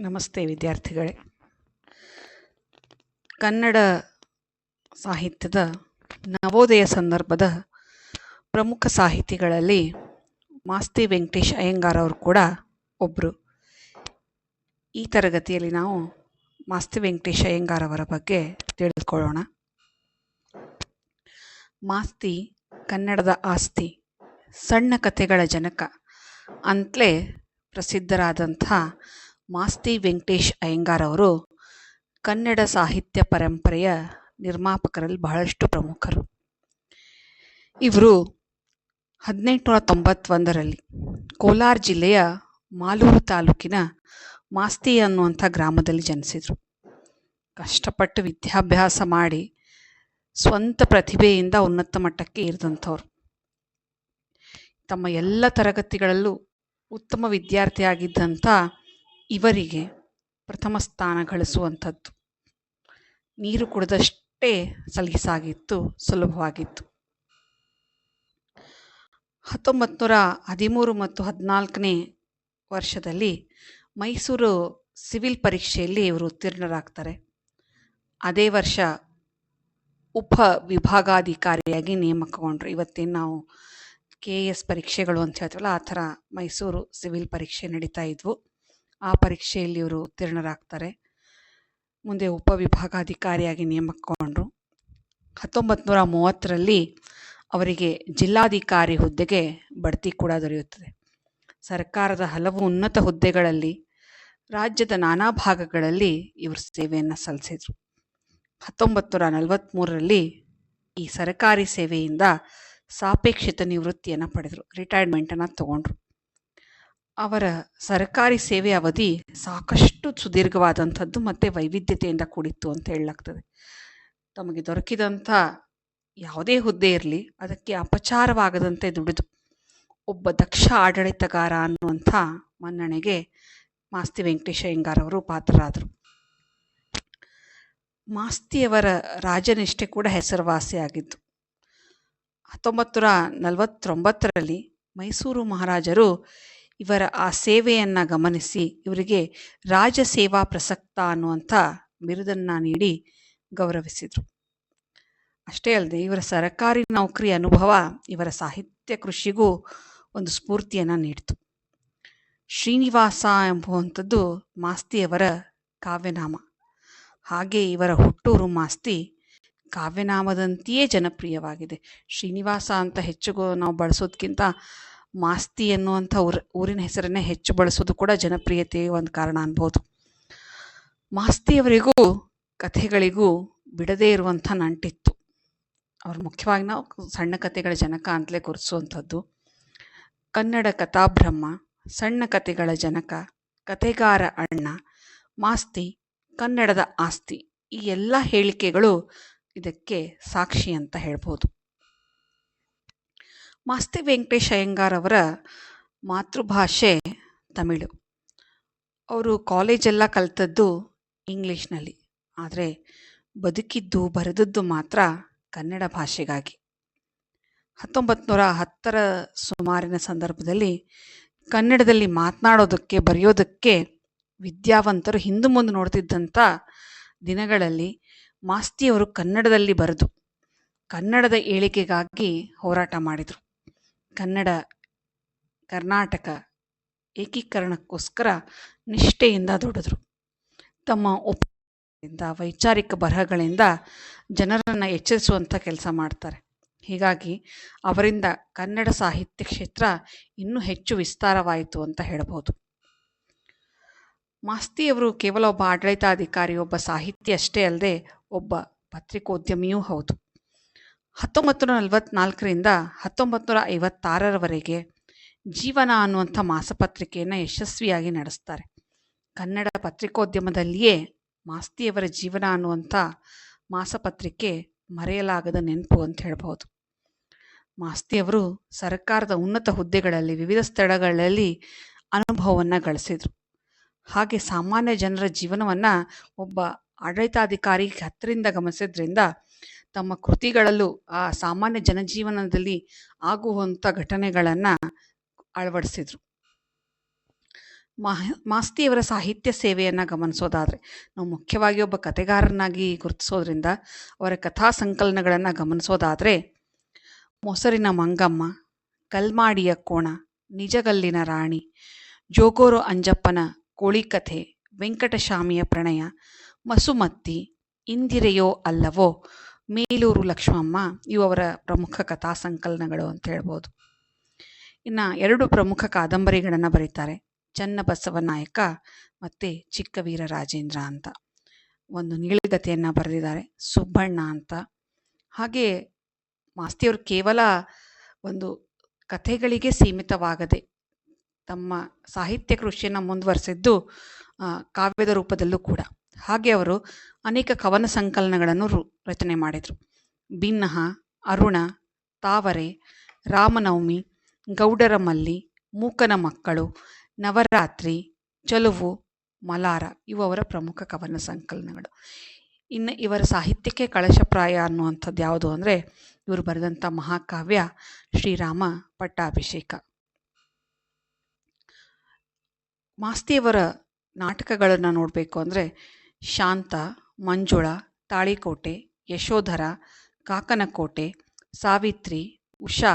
ನಮಸ್ತೆ ವಿದ್ಯಾರ್ಥಿಗಳೇ. ಕನ್ನಡ ಸಾಹಿತ್ಯದ ನವೋದಯ ಸಂದರ್ಭದ ಪ್ರಮುಖ ಸಾಹಿತಿಗಳಲ್ಲಿ ಮಾಸ್ತಿ ವೆಂಕಟೇಶ್ ಅಯ್ಯಂಗಾರ್ ಅವರು ಕೂಡ ಒಬ್ಬರು ಈ ತರಗತಿಯಲ್ಲಿ ನಾವು ಮಾಸ್ತಿ ವೆಂಕಟೇಶ್ ಅಯ್ಯಂಗಾರ್ ಅವರ ಬಗ್ಗೆ ತಿಳಿದುಕೊಳ್ಳೋಣ. ಮಾಸ್ತಿ ಕನ್ನಡದ ಆಸ್ತಿ, ಸಣ್ಣ ಕಥೆಗಳ ಜನಕ, ಅಂತಲೇ ಪ್ರಸಿದ್ಧರಾದಂಥ ಮಾಸ್ತಿ ವೆಂಕಟೇಶ್ ಅಯ್ಯಂಗಾರ್ ಅವರು ಕನ್ನಡ ಸಾಹಿತ್ಯ ಪರಂಪರೆಯ ನಿರ್ಮಾಪಕರಲ್ಲಿ ಬಹಳಷ್ಟು ಪ್ರಮುಖರು. ಇವರು ಹದಿನೆಂಟುನೂರ ತೊಂಬತ್ತೊಂದರಲ್ಲಿ ಕೋಲಾರ ಜಿಲ್ಲೆಯ ಮಾಲೂರು ತಾಲೂಕಿನ ಮಾಸ್ತಿ ಅನ್ನುವಂಥ ಗ್ರಾಮದಲ್ಲಿ ಜನಿಸಿದರು. ಕಷ್ಟಪಟ್ಟು ವಿದ್ಯಾಭ್ಯಾಸ ಮಾಡಿ ಸ್ವಂತ ಪ್ರತಿಭೆಯಿಂದ ಉನ್ನತ ಮಟ್ಟಕ್ಕೆ ಏರಿದಂಥವ್ರು. ತಮ್ಮ ಎಲ್ಲ ತರಗತಿಗಳಲ್ಲೂ ಉತ್ತಮ ವಿದ್ಯಾರ್ಥಿಯಾಗಿದ್ದಂಥ ಇವರಿಗೆ ಪ್ರಥಮ ಸ್ಥಾನ ಗಳಿಸುವಂಥದ್ದು. ನೀರು ಕುಡಿದಷ್ಟೇ ಸಲೀಸಾಗಿತ್ತು, ಸುಲಭವಾಗಿತ್ತು. ಹತ್ತೊಂಬತ್ತು ನೂರ ಹದಿಮೂರು ಮತ್ತು ಹದಿನಾಲ್ಕನೇ ವರ್ಷದಲ್ಲಿ ಮೈಸೂರು ಸಿವಿಲ್ ಪರೀಕ್ಷೆಯಲ್ಲಿ ಇವರು ಉತ್ತೀರ್ಣರಾಗ್ತಾರೆ. ಅದೇ ವರ್ಷ ಉಪ ವಿಭಾಗಾಧಿಕಾರಿಯಾಗಿ ನೇಮಕಗೊಂಡ್ರು. ಇವತ್ತೇನು ನಾವು ಕೆ ಎಸ್ ಪರೀಕ್ಷೆಗಳು ಅಂತ ಹೇಳ್ತೀವಲ್ಲ, ಆ ಥರ ಮೈಸೂರು ಸಿವಿಲ್ ಪರೀಕ್ಷೆ ನಡೀತಾ ಇದ್ವು. ಆ ಪರೀಕ್ಷೆಯಲ್ಲಿ ಇವರು ಉತ್ತೀರ್ಣರಾಗ್ತಾರೆ. ಮುಂದೆ ಉಪವಿಭಾಗಾಧಿಕಾರಿಯಾಗಿ ನೇಮಕಗೊಂಡ್ರು. ಹತ್ತೊಂಬತ್ತು ನೂರ ಮೂವತ್ತರಲ್ಲಿ ಅವರಿಗೆ ಜಿಲ್ಲಾಧಿಕಾರಿ ಹುದ್ದೆಗೆ ಬಡ್ತಿ ಕೂಡ ದೊರೆಯುತ್ತದೆ. ಸರ್ಕಾರದ ಹಲವು ಉನ್ನತ ಹುದ್ದೆಗಳಲ್ಲಿ ರಾಜ್ಯದ ನಾನಾ ಭಾಗಗಳಲ್ಲಿ ಇವರು ಸೇವೆಯನ್ನು ಸಲ್ಲಿಸಿದರು. ಹತ್ತೊಂಬತ್ತು ನೂರ ನಲವತ್ತ್ಮೂರರಲ್ಲಿ ಈ ಸರ್ಕಾರಿ ಸೇವೆಯಿಂದ ಸಾಪೇಕ್ಷಿತ ನಿವೃತ್ತಿಯನ್ನು ಪಡೆದರು. ರಿಟೈರ್ಮೆಂಟನ್ನು ತಗೊಂಡ್ರು. ಅವರ ಸರ್ಕಾರಿ ಸೇವೆ ಅವಧಿ ಸಾಕಷ್ಟು ಸುದೀರ್ಘವಾದಂಥದ್ದು ಮತ್ತು ವೈವಿಧ್ಯತೆಯಿಂದ ಕೂಡಿತ್ತು ಅಂತ ಹೇಳಲಾಗ್ತದೆ. ತಮಗೆ ದೊರಕಿದಂಥ ಯಾವುದೇ ಹುದ್ದೆ ಇರಲಿ, ಅದಕ್ಕೆ ಅಪಚಾರವಾಗದಂತೆ ದುಡಿದು, ಒಬ್ಬ ದಕ್ಷ ಆಡಳಿತಗಾರ ಅನ್ನುವಂಥ ಮನ್ನಣೆಗೆ ಮಾಸ್ತಿ ವೆಂಕಟೇಶ ಅಯ್ಯಂಗಾರವರು ಪಾತ್ರರಾದರು. ಮಾಸ್ತಿಯವರ ರಾಜನಿಷ್ಠೆ ಕೂಡ ಹೆಸರುವಾಸಿಯಾಗಿತ್ತು ಹತ್ತೊಂಬತ್ತು ನೂರ ನಲವತ್ತೊಂಬತ್ತರಲ್ಲಿ ಮೈಸೂರು ಮಹಾರಾಜರು ಇವರ ಆ ಸೇವೆಯನ್ನು ಗಮನಿಸಿ ಇವರಿಗೆ ರಾಜ ಸೇವಾ ಪ್ರಸಕ್ತ ಅನ್ನುವಂಥ ಬಿರುದನ್ನು ನೀಡಿ ಗೌರವಿಸಿದರು. ಅಷ್ಟೇ ಅಲ್ಲದೆ ಇವರ ಸರಕಾರಿ ನೌಕರಿ ಅನುಭವ ಇವರ ಸಾಹಿತ್ಯ ಕೃಷಿಗೂ ಒಂದು ಸ್ಫೂರ್ತಿಯನ್ನು ನೀಡಿತು. ಶ್ರೀನಿವಾಸ ಎಂಬುವಂಥದ್ದು ಮಾಸ್ತಿಯವರ ಕಾವ್ಯನಾಮ. ಹಾಗೆ ಇವರ ಹುಟ್ಟೂರು ಮಾಸ್ತಿ ಕಾವ್ಯನಾಮದಂತೆಯೇ ಜನಪ್ರಿಯವಾಗಿದೆ. ಶ್ರೀನಿವಾಸ ಅಂತ ಹೆಚ್ಚಿಗೂ ನಾವು ಬಳಸೋದಕ್ಕಿಂತ ಮಾಸ್ತಿ ಎನ್ನುವಂಥ ಊರ, ಊರಿನ ಹೆಸರನ್ನೇ ಹೆಚ್ಚು ಬಳಸೋದು ಕೂಡ ಜನಪ್ರಿಯತೆಯ ಒಂದು ಕಾರಣ ಅನ್ಬೋದು. ಮಾಸ್ತಿಯವರಿಗೂ, ಕಥೆಗಳಿಗೂ ಬಿಡದೇ ಇರುವಂಥ ನಂಟಿತ್ತು. ಅವ್ರು ಮುಖ್ಯವಾಗಿ ನಾವು ಸಣ್ಣ ಕಥೆಗಳ ಜನಕ ಅಂತಲೇ ಗುರುತಿಸುವಂಥದ್ದು. ಕನ್ನಡ ಕಥಾಬ್ರಹ್ಮ, ಸಣ್ಣ ಕಥೆಗಳ ಜನಕ, ಕಥೆಗಾರ ಅಣ್ಣ, ಮಾಸ್ತಿ, ಕನ್ನಡದ ಆಸ್ತಿ ಈ ಎಲ್ಲ ಹೇಳಿಕೆಗಳು ಇದಕ್ಕೆ ಸಾಕ್ಷಿ ಅಂತ ಹೇಳ್ಬೋದು. ಮಾಸ್ತಿ ವೆಂಕಟೇಶ್ ಅಯ್ಯಂಗಾರ್ ಅವರ ಮಾತೃಭಾಷೆ ತಮಿಳು. ಅವರು ಕಾಲೇಜೆಲ್ಲ ಕಲಿತದ್ದು ಇಂಗ್ಲೀಷ್ನಲ್ಲಿ, ಆದರೆ ಬದುಕಿದ್ದು ಬರೆದದ್ದು ಮಾತ್ರ ಕನ್ನಡ ಭಾಷೆಗಾಗಿ. ಹತ್ತೊಂಬತ್ತು ನೂರ ಹತ್ತರ ಸುಮಾರಿನ ಸಂದರ್ಭದಲ್ಲಿ ಕನ್ನಡದಲ್ಲಿ ಮಾತನಾಡೋದಕ್ಕೆ, ಬರೆಯೋದಕ್ಕೆ ವಿದ್ಯಾವಂತರು ಹಿಂದು ಮುಂದೆ ನೋಡ್ತಿದ್ದಂಥ ದಿನಗಳಲ್ಲಿ ಮಾಸ್ತಿಯವರು ಕನ್ನಡದಲ್ಲಿ ಬರೆದು ಕನ್ನಡದ ಏಳಿಗೆಗಾಗಿ ಹೋರಾಟ ಮಾಡಿದರು. ಕನ್ನಡ, ಕರ್ನಾಟಕ ಏಕೀಕರಣಕ್ಕೋಸ್ಕರ ನಿಷ್ಠೆಯಿಂದ ದುಡಿದ್ರು. ತಮ್ಮ ಉಪದಿಂದ ವೈಚಾರಿಕ ಬರಹಗಳಿಂದ ಜನರನ್ನು ಎಚ್ಚರಿಸುವಂಥ ಕೆಲಸ ಮಾಡ್ತಾರೆ. ಹೀಗಾಗಿ ಅವರಿಂದ ಕನ್ನಡ ಸಾಹಿತ್ಯ ಕ್ಷೇತ್ರ ಇನ್ನೂ ಹೆಚ್ಚು ವಿಸ್ತಾರವಾಯಿತು ಅಂತ ಹೇಳ್ಬೋದು. ಮಾಸ್ತಿಯವರು ಕೇವಲ ಒಬ್ಬ ಆಡಳಿತಾಧಿಕಾರಿ, ಒಬ್ಬ ಸಾಹಿತಿ ಅಷ್ಟೇ ಅಲ್ಲದೆ ಒಬ್ಬ ಪತ್ರಿಕೋದ್ಯಮಿಯೂ ಹೌದು. ಹತ್ತೊಂಬತ್ತು ನೂರ ನಲವತ್ತ್ನಾಲ್ಕರಿಂದ ಹತ್ತೊಂಬತ್ತು ನೂರ ಐವತ್ತಾರರವರೆಗೆ ಜೀವನ ಅನ್ನುವಂಥ ಮಾಸಪತ್ರಿಕೆಯನ್ನು ಯಶಸ್ವಿಯಾಗಿ ನಡೆಸ್ತಾರೆ. ಕನ್ನಡ ಪತ್ರಿಕೋದ್ಯಮದಲ್ಲಿಯೇ ಮಾಸ್ತಿಯವರ ಜೀವನ ಅನ್ನುವಂಥ ಮಾಸಪತ್ರಿಕೆ ಮರೆಯಲಾಗದ ನೆನಪು ಅಂತ ಹೇಳ್ಬೋದು ಮಾಸ್ತಿಯವರು ಸರ್ಕಾರದ ಉನ್ನತ ಹುದ್ದೆಗಳಲ್ಲಿ ವಿವಿಧ ಸ್ಥಳಗಳಲ್ಲಿ ಅನುಭವವನ್ನು ಗಳಿಸಿದರು. ಹಾಗೆ ಸಾಮಾನ್ಯ ಜನರ ಜೀವನವನ್ನು ಒಬ್ಬ ಆಡಳಿತಾಧಿಕಾರಿ ಹತ್ತರಿಂದ ಗಮನಿಸಿದ್ರಿಂದ ತಮ್ಮ ಕೃತಿಗಳಲ್ಲೂ ಆ ಸಾಮಾನ್ಯ ಜನಜೀವನದಲ್ಲಿ ಆಗುವಂಥ ಘಟನೆಗಳನ್ನು ಅಳವಡಿಸಿದ್ರು. ಮಾಹ, ಮಾಸ್ತಿಯವರ ಸಾಹಿತ್ಯ ಸೇವೆಯನ್ನು ಗಮನಿಸೋದಾದರೆ, ನಾವು ಮುಖ್ಯವಾಗಿ ಒಬ್ಬ ಕಥೆಗಾರನಾಗಿ ಗುರುತಿಸೋದ್ರಿಂದ ಅವರ ಕಥಾ ಸಂಕಲನಗಳನ್ನು ಗಮನಿಸೋದಾದರೆ, ಮೊಸರಿನ ಮಂಗಮ್ಮ, ಕಲ್ಮಾಡಿಯ ಕೋಣ, ನಿಜಗಲ್ಲಿನ ರಾಣಿ, ಜೋಗೋರು ಅಂಜಪ್ಪನ ಕೋಳಿ ಕಥೆ ವೆಂಕಟಶಾಮಿಯ ಪ್ರಣಯ, ಮಸುಮತ್ತಿ, ಇಂದಿರೆಯೋ ಅಲ್ಲವೋ ಮೇಲೂರು ಲಕ್ಷ್ಮಮ್ಮ ಇವರ ಪ್ರಮುಖ ಕಥಾ ಸಂಕಲನಗಳು ಅಂತ ಹೇಳ್ಬೋದು. ಇನ್ನು ಎರಡು ಪ್ರಮುಖ ಕಾದಂಬರಿಗಳನ್ನು ಬರೀತಾರೆ. ಚನ್ನಬಸವ ನಾಯಕ ಮತ್ತು ಚಿಕ್ಕವೀರ ರಾಜೇಂದ್ರ ಅಂತ. ಒಂದು ನೀಳಗತೆಯನ್ನು ಬರೆದಿದ್ದಾರೆ. ಸುಬ್ಬಣ್ಣ ಅಂತ. ಹಾಗೆ ಮಾಸ್ತಿಯವರು ಕೇವಲ ಒಂದು ಕಥೆಗಳಿಗೆ ಸೀಮಿತವಾಗದೆ ತಮ್ಮ ಸಾಹಿತ್ಯ ಕೃಷಿಯನ್ನು ಮುಂದುವರೆಸಿದ್ದು ಕಾವ್ಯದ ರೂಪದಲ್ಲೂ ಕೂಡ. ಹಾಗೆ ಅವರು ಅನೇಕ ಕವನ ಸಂಕಲನಗಳನ್ನು ರು, ರಚನೆ ಮಾಡಿದರು. ಭಿನ್ನಹ ಅರುಣ, ತಾವರೆ, ರಾಮನವಮಿ ಗೌಡರ ಮಲ್ಲಿ ಮೂಕನ ಮಕ್ಕಳು, ನವರಾತ್ರಿ, ಚಲುವು, ಮಲಾರ ಇವು ಅವರ ಪ್ರಮುಖ ಕವನ ಸಂಕಲನಗಳು. ಇನ್ನು ಇವರ ಸಾಹಿತ್ಯಕ್ಕೆ ಕಳಶಪ್ರಾಯ ಅನ್ನುವಂಥದ್ದು ಯಾವುದು ಅಂದರೆ ಇವರು ಬರೆದಂಥ ಮಹಾಕಾವ್ಯ ಶ್ರೀರಾಮ ಪಟ್ಟಾಭಿಷೇಕ. ಮಾಸ್ತಿಯವರ ನಾಟಕಗಳನ್ನು ನೋಡಬೇಕು ಅಂದರೆ ಶಾಂತ, ಮಂಜುಳ, ತಾಳಿಕೋಟೆ, ಯಶೋಧರ, ಕಾಕನಕೋಟೆ, ಸಾವಿತ್ರಿ, ಉಷಾ,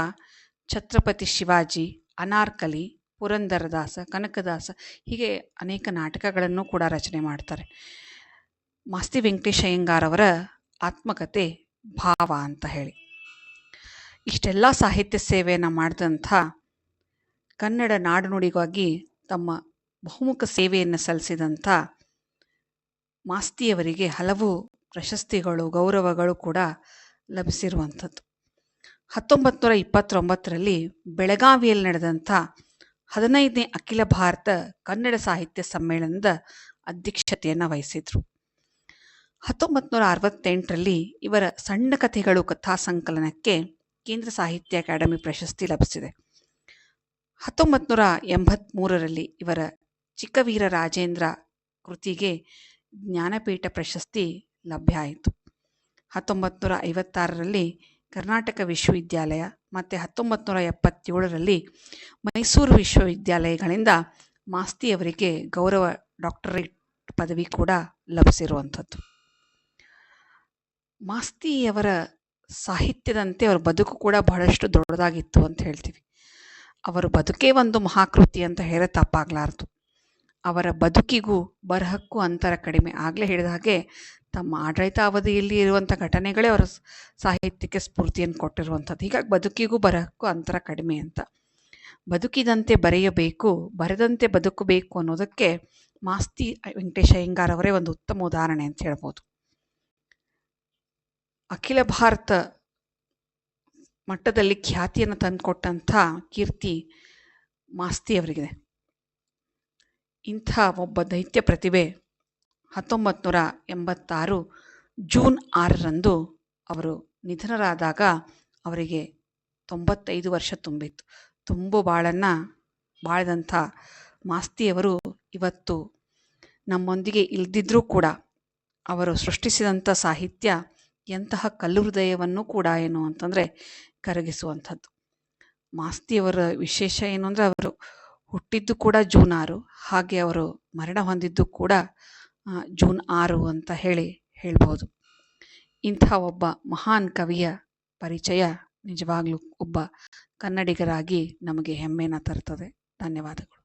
ಛತ್ರಪತಿ ಶಿವಾಜಿ, ಅನಾರ್ಕಲಿ, ಪುರಂದರದಾಸ, ಕನಕದಾಸ ಹೀಗೆ ಅನೇಕ ನಾಟಕಗಳನ್ನು ಕೂಡ ರಚನೆ ಮಾಡ್ತಾರೆ. ಮಾಸ್ತಿ ವೆಂಕಟೇಶ ಅಯ್ಯಂಗಾರ್ ಅವರ ಆತ್ಮಕತೆ ಭಾವ ಅಂತ ಹೇಳಿ. ಇಷ್ಟೆಲ್ಲ ಸಾಹಿತ್ಯ ಸೇವೆಯನ್ನು ಮಾಡಿದಂಥ ಕನ್ನಡ ನಾಡುನುಡಿಗಾಗಿ ತಮ್ಮ ಬಹುಮುಖ ಸೇವೆಯನ್ನು ಸಲ್ಲಿಸಿದಂಥ ಮಾಸ್ತಿಯವರಿಗೆ ಹಲವು ಪ್ರಶಸ್ತಿಗಳು, ಗೌರವಗಳು ಕೂಡ ಲಭಿಸಿರುವಂಥದ್ದು. ಹತ್ತೊಂಬತ್ತು ನೂರ ಇಪ್ಪತ್ತೊಂಬತ್ತರಲ್ಲಿ ಬೆಳಗಾವಿಯಲ್ಲಿ ನಡೆದಂಥ ಹದಿನೈದನೇ ಅಖಿಲ ಭಾರತ ಕನ್ನಡ ಸಾಹಿತ್ಯ ಸಮ್ಮೇಳನದ ಅಧ್ಯಕ್ಷತೆಯನ್ನು ವಹಿಸಿದರು. ಹತ್ತೊಂಬತ್ತು ನೂರ ಅರವತ್ತೆಂಟರಲ್ಲಿ ಇವರ ಸಣ್ಣ ಕಥೆಗಳು ಕಥಾ ಸಂಕಲನಕ್ಕೆ ಕೇಂದ್ರ ಸಾಹಿತ್ಯ ಅಕಾಡೆಮಿ ಪ್ರಶಸ್ತಿ ಲಭಿಸಿದೆ. ಹತ್ತೊಂಬತ್ತು ನೂರ ಎಂಬತ್ತ್ಮೂರರಲ್ಲಿ ಇವರ ಚಿಕ್ಕವೀರ ರಾಜೇಂದ್ರ ಕೃತಿಗೆ ಜ್ಞಾನಪೀಠ ಪ್ರಶಸ್ತಿ ಲಭ್ಯ ಆಯಿತು. ಹತ್ತೊಂಬತ್ತು ನೂರ ಐವತ್ತಾರರಲ್ಲಿ ಕರ್ನಾಟಕ ವಿಶ್ವವಿದ್ಯಾಲಯ ಮತ್ತು ಹತ್ತೊಂಬತ್ತು ನೂರ ಎಪ್ಪತ್ತೇಳರಲ್ಲಿ ಮೈಸೂರು ವಿಶ್ವವಿದ್ಯಾಲಯಗಳಿಂದ ಮಾಸ್ತಿಯವರಿಗೆ ಗೌರವ ಡಾಕ್ಟರೇಟ್ ಪದವಿ ಕೂಡ ಲಭಿಸಿರುವಂಥದ್ದು. ಮಾಸ್ತಿಯವರ ಸಾಹಿತ್ಯದಂತೆ ಅವರ ಬದುಕು ಕೂಡ ಬಹಳಷ್ಟು ದೊಡ್ಡದಾಗಿತ್ತು ಅಂತ ಹೇಳ್ತೀವಿ. ಅವರ ಬದುಕೇ ಒಂದು ಮಹಾಕೃತಿ ಅಂತ ಹೇಳ ತಪ್ಪಾಗಲಾರ್ದು. ಅವರ ಬದುಕಿಗೂ ಬರಹಕ್ಕೂ ಅಂತರ ಕಡಿಮೆ. ಆಗಲೇ ಹೇಳಿದ ಹಾಗೆ ತಮ್ಮ ಆಡಳಿತಾವಧಿಯಲ್ಲಿ ಇರುವಂಥ ಘಟನೆಗಳೇ ಅವರ ಸಾಹಿತ್ಯಕ್ಕೆ ಸ್ಫೂರ್ತಿಯನ್ನು ಕೊಟ್ಟಿರುವಂಥದ್ದು. ಹೀಗಾಗಿ ಬದುಕಿಗೂ ಬರಹಕ್ಕೂ ಅಂತರ ಕಡಿಮೆ ಅಂತ. ಬದುಕಿದಂತೆ ಬರೆಯಬೇಕು, ಬರೆದಂತೆ ಬದುಕಬೇಕು ಅನ್ನೋದಕ್ಕೆ ಮಾಸ್ತಿ ವೆಂಕಟೇಶ ಅಯ್ಯಂಗಾರ್ ಒಂದು ಉತ್ತಮ ಉದಾಹರಣೆ ಅಂತ ಹೇಳ್ಬೋದು. ಅಖಿಲ ಭಾರತ ಮಟ್ಟದಲ್ಲಿ ಖ್ಯಾತಿಯನ್ನು ತಂದುಕೊಟ್ಟಂಥ ಕೀರ್ತಿ ಮಾಸ್ತಿಯವರಿಗಿದೆ ಇಂಥ ಒಬ್ಬ ದೈತ್ಯ ಪ್ರತಿಭೆ ಹತ್ತೊಂಬತ್ತು ನೂರ ಎಂಬತ್ತಾರು ಜೂನ್ ಆರರಂದು ಅವರು ನಿಧನರಾದಾಗ ಅವರಿಗೆ ತೊಂಬತ್ತೈದು ವರ್ಷ ತುಂಬಿತ್ತು. ತುಂಬು ಬಾಳನ್ನು ಬಾಳಿದಂಥ ಮಾಸ್ತಿಯವರು ಇವತ್ತು ನಮ್ಮೊಂದಿಗೆ ಇಲ್ದಿದ್ರೂ ಕೂಡ ಅವರು ಸೃಷ್ಟಿಸಿದಂಥ ಸಾಹಿತ್ಯ ಎಂತಹ ಕಲ್ಲು ಹೃದಯವನ್ನು ಕೂಡ ಏನು ಅಂತಂದರೆ ಕರಗಿಸುವಂಥದ್ದು. ಮಾಸ್ತಿಯವರ ವಿಶೇಷ ಏನು ಅಂದರೆ ಅವರು ಹುಟ್ಟಿದ್ದು ಕೂಡ ಜೂನ್ ಆರು, ಹಾಗೆ ಅವರು ಮರಣ ಹೊಂದಿದ್ದು ಕೂಡ ಜೂನ್ ಆರು ಅಂತ ಹೇಳಿ ಹೇಳ್ಬೋದು. ಇಂಥ ಒಬ್ಬ ಮಹಾನ್ ಕವಿಯ ಪರಿಚಯ ನಿಜವಾಗ್ಲೂ ಒಬ್ಬ ಕನ್ನಡಿಗರಾಗಿ ನಮಗೆ ಹೆಮ್ಮೆನ ತರ್ತದೆ. ಧನ್ಯವಾದಗಳು.